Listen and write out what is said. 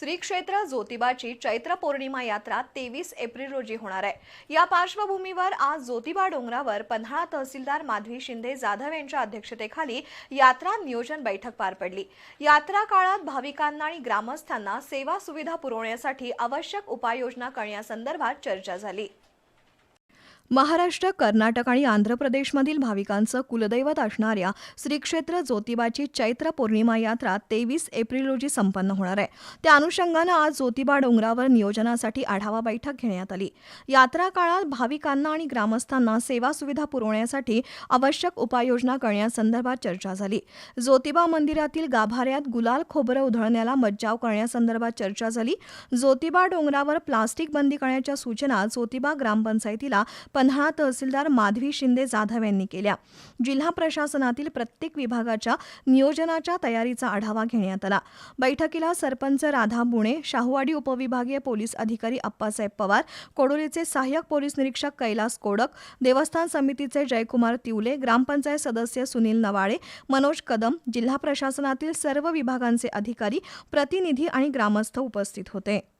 श्री क्षेत्र ज्योतिबाची चैत्र पौर्णिमा यात्रा तेवीस एप्रिल रोजी होणार आहे. या पार्श्वभूमीवर आज ज्योतिबा डोंगरावर पन्हाळा तहसीलदार माधवी शिंदे जाधव यांच्या अध्यक्षतेखाली यात्रा नियोजन बैठक पार पडली. यात्रा काळात भाविकांना आणि ग्रामस्थांना सेवा सुविधा पुरवण्यासाठी आवश्यक उपाययोजना करण्यासंदर्भात चर्चा झाली. महाराष्ट्र कर्नाटक आणि आंध्र प्रदेशमधील भाविकांचं कुलदैवत असणाऱ्या श्री क्षेत्र ज्योतिबाची चैत्र पौर्णिमा यात्रा तेवीस एप्रिल रोजी संपन्न होणार आहे. त्या अनुषंगानं आज ज्योतिबा डोंगरावर नियोजनासाठी आढावा बैठक घेण्यात आली. यात्रा काळात भाविकांना आणि ग्रामस्थांना सेवा सुविधा पुरवण्यासाठी आवश्यक उपाययोजना करण्यासंदर्भात चर्चा झाली. ज्योतिबा मंदिरातील गाभाऱ्यात गुलाल खोबरं उधळण्याला मज्जाव करण्यासंदर्भात चर्चा झाली. ज्योतिबा डोंगरावर प्लास्टिक बंदी करण्याच्या सूचना ज्योतिबा ग्रामपंचायतीला पन्हाळा तहसीलदार माधवी शिंदे जाधव यांनी केल्या. जिल्हा प्रशासनातील प्रत्येक विभागाच्या नियोजनाच्या तयारीचा आढावा घेण्यात आला. बैठकीला सरपंच राधा बुणे शाहूवाडी उपविभागीय पोलीस अधिकारी अप्पासाहेब पवार कोडोलीचे सहाय्यक पोलीस निरीक्षक कैलास कोडक देवस्थान समितीचे जयकुमार तिवले ग्रामपंचायत सदस्य सुनील नवाळे मनोज कदम जिल्हा प्रशासनातील सर्व विभागांचे अधिकारी प्रतिनिधी आणि ग्रामस्थ उपस्थित होते.